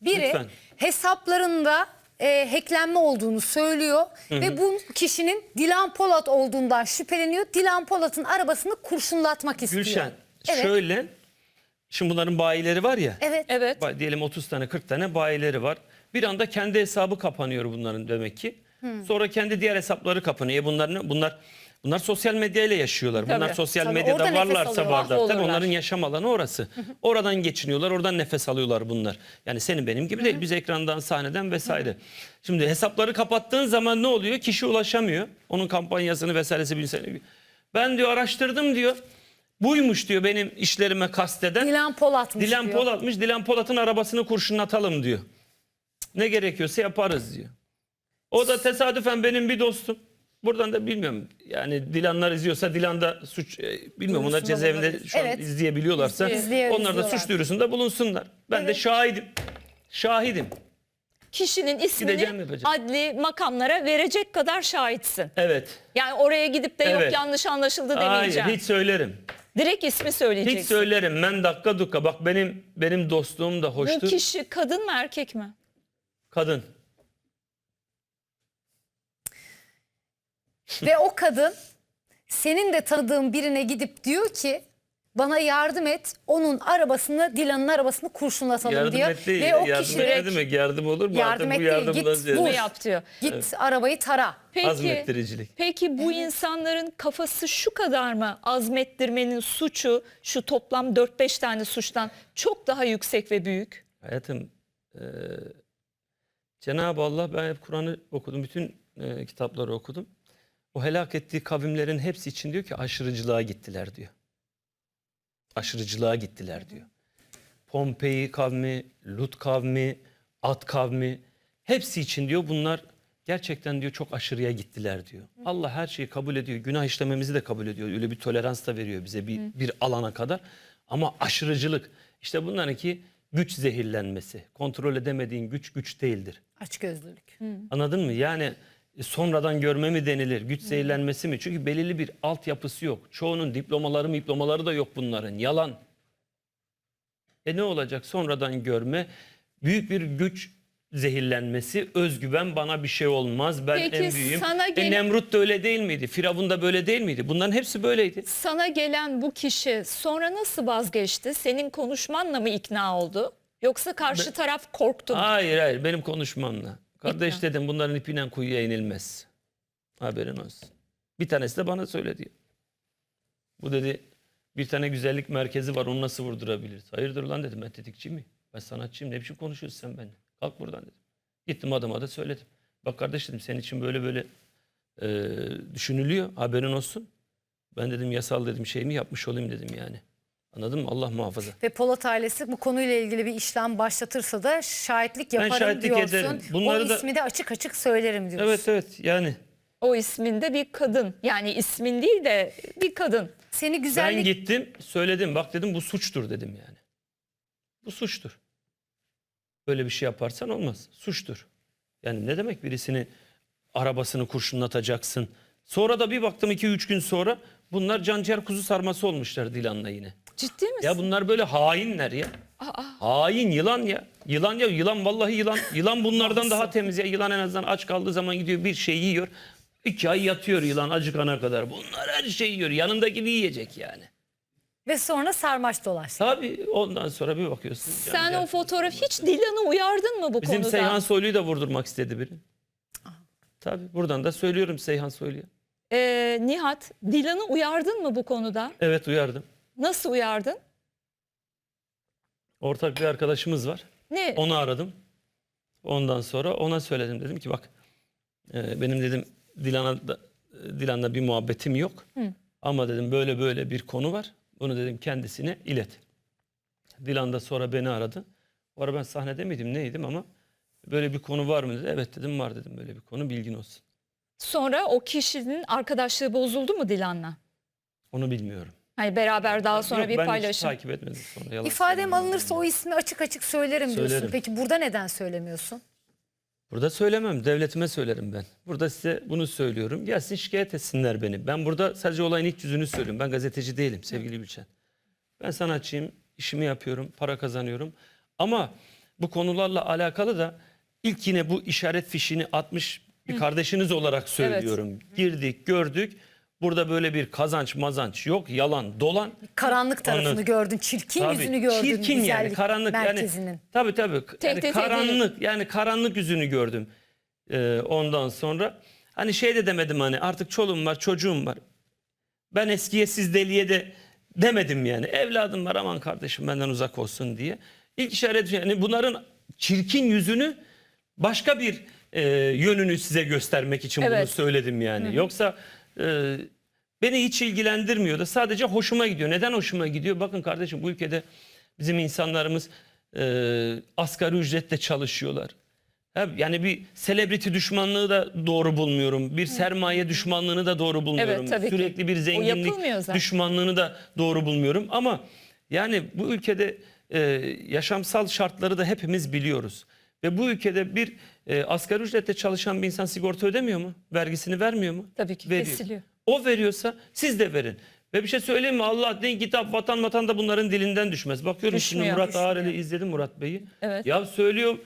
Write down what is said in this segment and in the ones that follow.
Biri Lütfen. hesaplarında e, hacklenme olduğunu söylüyor ve bu kişinin Dilan Polat olduğundan şüpheleniyor. Dilan Polat'ın arabasını kurşunlatmak istiyor. Gülşen Evet. şöyle şimdi bunların bayileri var ya. Evet. Evet. Diyelim 30 tane 40 tane bayileri var. Bir anda kendi hesabı kapanıyor bunların demek ki. Sonra kendi diğer hesapları kapanıyor. Bunlar? Bunlar bunlar sosyal medyayla yaşıyorlar. Bunlar Tabii. sosyal Tabii, medyada varlarsa varlar. Tabii onların yaşam alanı orası. Oradan geçiniyorlar. Oradan nefes alıyorlar bunlar. Yani senin benim gibi değil. Biz ekrandan, sahneden vesaire. Şimdi hesapları kapattığın zaman ne oluyor? Kişi ulaşamıyor. Onun kampanyasını vesairesi bilsen. Ben diyor araştırdım diyor. Buymuş diyor benim işlerime kasteden. Dilan Polat'mış Dilan diyor. Polat'mış. Dilan Polat'ın arabasını kurşunlatalım diyor. Ne gerekiyorsa yaparız diyor. O da tesadüfen benim bir dostum. Buradan da bilmiyorum. Yani Dilanlar izliyorsa Dilan da suç e, bilmiyorum onlar cezaevinde şu an Evet. izleyebiliyorlarsa İzliyor- onlar da suç duyurusunda bulunsunlar. Ben de şahidim. Şahidim. Kişinin ismini yapacağım. adli makamlara verecek kadar şahitsin. Evet. Yani oraya gidip de yok Evet. yanlış anlaşıldı Hayır demeyeceğim. hiç söylerim. Direkt ismi söyleyeceksin. Hiç söylerim. Ben dakika duka. Bak benim benim dostluğum da Bu hoştu. kişi kadın mı erkek mi? Kadın. Ve o kadın senin de tanıdığın birine gidip diyor ki bana yardım et. Onun arabasını Dilan'ın arabasını kurşunlatalım Yardım diyor. et değil. Ve o yardım kişi et ne demek? Yardım olur mu? Yardım Artık et bu değil, yardımdan git, vur. Bunu yap diyor. git arabayı tara. Peki, Azmettiricilik. peki bu insanların kafası şu kadar mı azmettirmenin suçu şu toplam 4-5 tane suçtan çok daha yüksek ve büyük? Hayatım eee, Cenab-ı Allah ben hep Kur'an'ı okudum. Bütün eee, kitapları okudum. O helak ettiği kavimlerin hepsi için diyor ki aşırıcılığa gittiler diyor. Aşırıcılığa gittiler diyor. Pompei kavmi, Lut kavmi, Ad kavmi hepsi için diyor bunlar gerçekten diyor çok aşırıya gittiler diyor. Allah her şeyi kabul ediyor. Günah işlememizi de kabul ediyor. Öyle bir tolerans da veriyor bize bir, bir alana kadar. Ama aşırıcılık işte bunlarınki güç zehirlenmesi. Kontrol edemediğin güç güç değildir. Açgözlülük. Anladın mı? Yani sonradan görme mi denilir, güç zehirlenmesi mi? Çünkü belirli bir altyapısı yok. Çoğunun diplomaları diplomaları da yok bunların. Yalan. E ne olacak? Sonradan görme, büyük bir güç zehirlenmesi, özgüven bana bir şey olmaz. Ben Peki, en büyüğüm. sana E gel- Nemrut da öyle değil miydi? Firavun da böyle değil miydi? Bunların hepsi böyleydi. Sana gelen bu kişi sonra nasıl vazgeçti? Senin konuşmanla mı ikna oldu? Yoksa karşı taraf korktu mu? Hayır hayır benim konuşmamla. Kardeş İkna. dedim bunların ipiyle kuyuya inilmez. Haberin olsun. Bir tanesi de bana söyledi. Bu dedi bir tane güzellik merkezi var onu nasıl vurdurabiliriz? Hayırdır lan dedim ben tetikçi miyim? Ben sanatçıyım ne biçim konuşuyorsun sen benimle? Kalk buradan dedim. Gittim adıma da söyledim. Bak kardeş dedim senin için böyle böyle e, düşünülüyor haberin olsun. Ben dedim yasal dedim şeyimi yapmış olayım dedim yani. Anladın mı? Allah muhafaza. Ve Polat ailesi bu konuyla ilgili bir işlem başlatırsa da şahitlik yaparım şahitlik diyorsun. ederim. Bunları o da- ismi de açık açık söylerim diyorsun. Evet evet yani. O isminde bir kadın. Yani ismin değil de bir kadın. Seni Ben güzellik gittim söyledim bak dedim bu suçtur dedim yani. Bu suçtur. Böyle bir şey yaparsan olmaz. Suçtur. Yani ne demek birisini arabasını kurşunlatacaksın. Sonra da bir baktım 2-3 gün sonra bunlar canciğer kuzu sarması olmuşlar Dilan'la yine. Ciddi misin? Ya bunlar böyle hainler ya. Hain yılan ya. Yılan ya yılan vallahi yılan. Yılan bunlardan daha temiz ya. Yılan en azından aç kaldığı zaman gidiyor bir şey yiyor. İki ay yatıyor yılan acıkana kadar. Bunlar her şeyi yiyor. Yanındakini yiyecek yani. ve sonra sarmaş dolaş. Tabii ondan sonra bir bakıyorsun. Sen o fotoğraf hiç Dilan'ı uyardın mı bu Bizim konuda? Seyhan Soylu'yu da vurdurmak istedi biri. Tabii buradan da söylüyorum Seyhan Soylu'ya. Ee, Nihat, Dilan'ı uyardın mı bu konuda? Evet uyardım. Nasıl uyardın? Ortak bir arkadaşımız var. Ne? Onu aradım. Ondan sonra ona söyledim. Dedim ki bak e, benim dedim Dilan'a da- Dilan'la bir muhabbetim yok. Ama dedim böyle böyle bir konu var. Bunu dedim kendisine ilet. Dilan da sonra beni aradı. O ara ben sahnede miydim neydim ama böyle bir konu var mı dedi. Evet dedim var dedim böyle bir konu bilgin olsun. Sonra o kişinin arkadaşlığı bozuldu mu Dilan'la? Onu bilmiyorum. Hani beraber daha sonra Yok, bir ben paylaşım. takip etmedim sonra. Yalan İfadem alınırsa o ismi açık açık söylerim diyorsun. Söylerim. Peki burada neden söylemiyorsun? Burada söylemem. Devletime söylerim ben. Burada size bunu söylüyorum. Gelsin şikayet etsinler beni. Ben burada sadece olayın ilk yüzünü söylüyorum. Ben gazeteci değilim sevgili Gülşen. Ben sanatçıyım. işimi yapıyorum. Para kazanıyorum. Ama bu konularla alakalı da ilk yine bu işaret fişini atmış bir kardeşiniz olarak söylüyorum. Girdik, gördük. Burada böyle bir kazanç mazanç yok. Yalan, dolan. Karanlık tarafını Anladım. gördün, çirkin Tabii, yüzünü gördün. Çirkin yani karanlık merkezinin. yani tabii tabii yani Tehdit karanlık yani karanlık yüzünü gördüm Ee, ondan sonra. Hani şey de demedim hani artık çoluğum var çocuğum var. Ben eskiye siz deliye de demedim yani. Evladım var aman kardeşim benden uzak olsun diye. İlk işaret yani bunların çirkin yüzünü başka bir e, yönünü size göstermek için bunu Evet. söyledim yani. Yoksa e, beni hiç ilgilendirmiyor da sadece hoşuma gidiyor. Neden hoşuma gidiyor? Bakın kardeşim bu ülkede bizim insanlarımız e, asgari ücretle çalışıyorlar. Yani bir selebriti düşmanlığı da doğru bulmuyorum. Bir sermaye düşmanlığını da doğru bulmuyorum. tabii ki. Sürekli bir zenginlik düşmanlığını da doğru bulmuyorum. Ama yani bu ülkede e, yaşamsal şartları da hepimiz biliyoruz. Ve bu ülkede bir e, asgari ücretle çalışan bir insan sigorta ödemiyor mu? Vergisini vermiyor mu? Tabii ki Veriyor. kesiliyor. O veriyorsa siz de verin. Ve bir şey söyleyeyim mi? Allah din, kitap, vatan, vatan da bunların dilinden düşmez. Bakıyorum şimdi Düşmüyor. Murat Ağrel'i izledim Murat Bey'i. Evet. Ya söylüyorum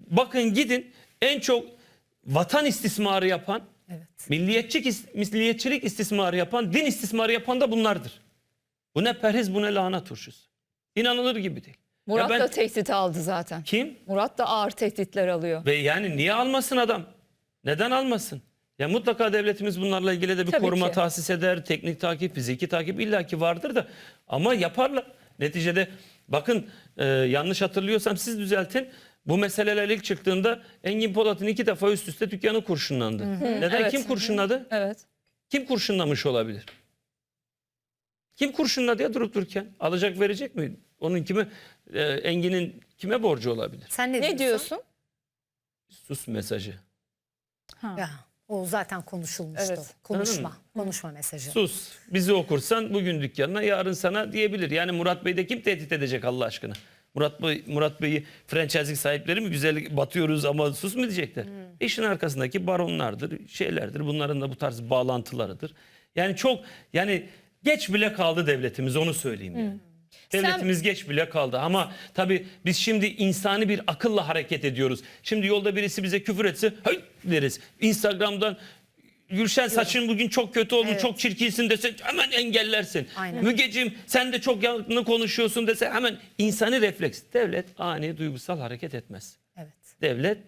bakın gidin en çok vatan istismarı yapan, Evet. milliyetçilik, is- milliyetçilik istismarı yapan, din istismarı yapan da bunlardır. Bu ne perhiz bu ne lahana turşusu. İnanılır gibi değil. Murat ben- da tehdit aldı zaten. Kim? Murat da ağır tehditler alıyor. Ve yani niye almasın adam? Neden almasın? Ya mutlaka devletimiz bunlarla ilgili de bir Tabii koruma ki. tahsis eder. Teknik takip, fiziki takip illaki vardır da. Ama yaparlar. Neticede bakın e, yanlış hatırlıyorsam siz düzeltin. Bu meseleler ilk çıktığında Engin Polat'ın iki defa üst üste dükkanı kurşunlandı. Neden? Evet. Kim kurşunladı? Evet. Kim kurşunlamış olabilir? Kim kurşunladı ya durup dururken? Alacak verecek mi? Onun kime, e, Engin'in kime borcu olabilir? Sen ne, Ne diyorsun? Sus mesajı. Ha. Ya, o zaten konuşulmuştu. Evet. Konuşma. Konuşma mesajı. Sus. Bizi okursan bugün dükkanına yarın sana diyebilir. Yani Murat Bey de kim tehdit edecek Allah aşkına? Murat Bey, Murat Bey'i franchise'lik sahipleri mi güzel batıyoruz ama sus mu diyecekler? İşin arkasındaki baronlardır, şeylerdir. Bunların da bu tarz bağlantılarıdır. Yani çok yani geç bile kaldı devletimiz onu söyleyeyim yani. Devletimiz geç bile kaldı ama tabii biz şimdi insani bir akılla hareket ediyoruz. Şimdi yolda birisi bize küfür etse hey deriz. Instagram'dan Gülşen saçın bugün çok kötü oldu, Evet. çok çirkinsin dese hemen engellersin. Aynen. Mügeciğim sen de çok yanlış konuşuyorsun dese hemen insani refleks. Devlet ani duygusal hareket etmez. Evet. Devlet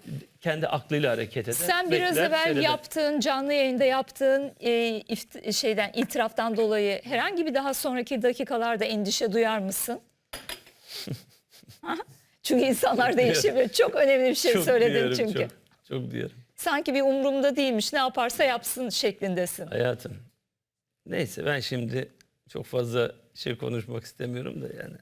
kendi aklıyla hareket eder. Sen biraz bekler, evvel seyreder. yaptığın canlı yayında yaptığın e, ift- şeyden itiraftan dolayı herhangi bir daha sonraki dakikalarda endişe duyar mısın? Çünkü insanlar değişiyor. Çok önemli bir şey Çok söyledin diyorum, çünkü. Çok, çok diyorum. Sanki bir umurumda değilmiş ne yaparsa yapsın şeklindesin. Hayatım. Neyse ben şimdi çok fazla şey konuşmak istemiyorum da yani.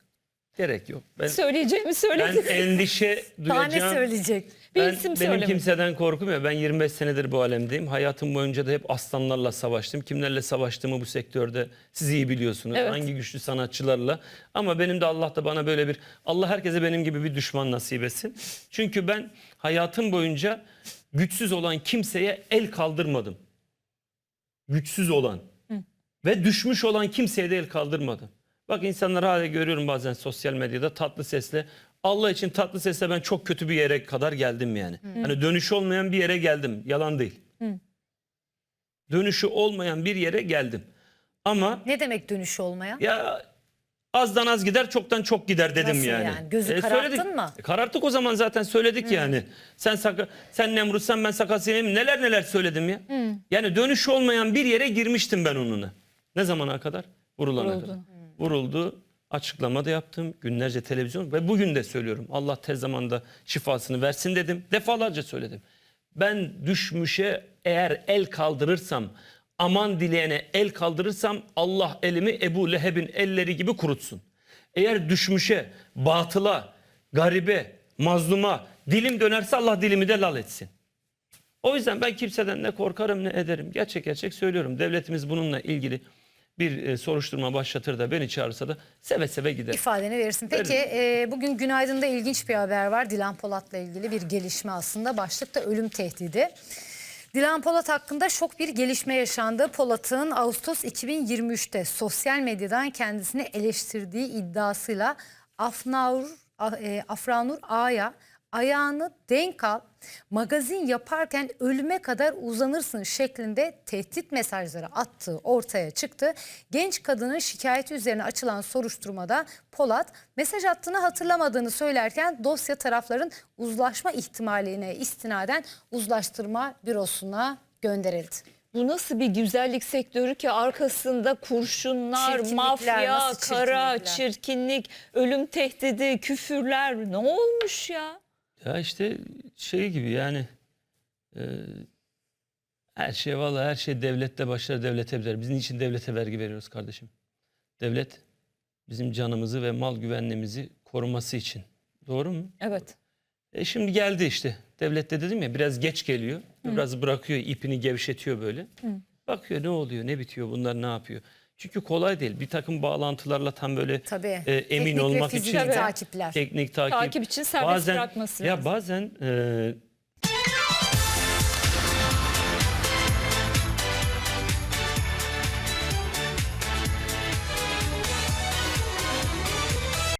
Gerek yok. Ben, Söyleyeceğimi ben söyledin. endişe Daha ne duyacağım. söyleyecek? Bir Ben, isim benim söyle. kimseden korkum yok. Ben 25 senedir bu alemdeyim. Hayatım boyunca da hep aslanlarla savaştım. Kimlerle savaştığımı bu sektörde siz iyi biliyorsunuz. Evet. Hangi güçlü sanatçılarla. Ama benim de Allah da bana böyle bir Allah herkese benim gibi bir düşman nasip etsin. Çünkü ben hayatım boyunca güçsüz olan kimseye el kaldırmadım. Güçsüz olan ve düşmüş olan kimseye de el kaldırmadım. Bak insanları hala görüyorum bazen sosyal medyada tatlı sesle. Allah için tatlı sesle ben çok kötü bir yere kadar geldim yani. Hani dönüşü olmayan bir yere geldim. Yalan değil. Dönüşü olmayan bir yere geldim. Ama Ne demek dönüşü olmaya? ya azdan az gider çoktan çok gider dedim Nasıl yani. yani? Gözü kararttın söyledik. mı? E, kararttık o zaman zaten söyledik yani. Sen saka, sen Nemrutsan ben Sakasya'yım neler neler söyledim ya. Yani dönüşü olmayan bir yere girmiştim ben onunla. Ne zamana kadar? Vurulana Vuruldu. kadar. Vuruldu. Açıklama da yaptım. Günlerce televizyon ve bugün de söylüyorum. Allah tez zamanda şifasını versin dedim. Defalarca söyledim. Ben düşmüşe eğer el kaldırırsam, aman dileyene el kaldırırsam Allah elimi Ebu Leheb'in elleri gibi kurutsun. Eğer düşmüşe, batıla, garibe, mazluma dilim dönerse Allah dilimi de lal etsin. O yüzden ben kimseden ne korkarım ne ederim. Gerçek gerçek söylüyorum. Devletimiz bununla ilgili bir e, soruşturma başlatır da beni çağırsa da seve seve giderim. ifadeni verirsin. Peki e, bugün Günaydın'da ilginç bir haber var. Dilan Polat'la ilgili bir gelişme aslında. Başlıkta ölüm tehdidi. Dilan Polat hakkında şok bir gelişme yaşandı. Polat'ın Ağustos 2023'te sosyal medyadan kendisini eleştirdiği iddiasıyla Afnaur e, Afranur Ağa'ya ayağını denk al, magazin yaparken ölüme kadar uzanırsın şeklinde tehdit mesajları attığı ortaya çıktı. Genç kadının şikayeti üzerine açılan soruşturmada Polat mesaj attığını hatırlamadığını söylerken dosya tarafların uzlaşma ihtimaline istinaden uzlaştırma bürosuna gönderildi. Bu nasıl bir güzellik sektörü ki arkasında kurşunlar, mafya, kara, çirkinlik, ölüm tehdidi, küfürler ne olmuş ya? Ya işte şey gibi yani e, her şey valla her şey devlette başlar devlete biter. Biz niçin devlete vergi veriyoruz kardeşim? Devlet bizim canımızı ve mal güvenliğimizi koruması için. Doğru mu? Evet. E şimdi geldi işte. Devlette dedim ya biraz geç geliyor. Biraz bırakıyor ipini gevşetiyor böyle. Bakıyor ne oluyor ne bitiyor bunlar ne yapıyor. Çünkü kolay değil. Bir takım bağlantılarla tam böyle Tabii. e, emin Teknik ve olmak fiziki için takipler. teknik takip. Takip için serbest bırakması Ya lazım. bazen e,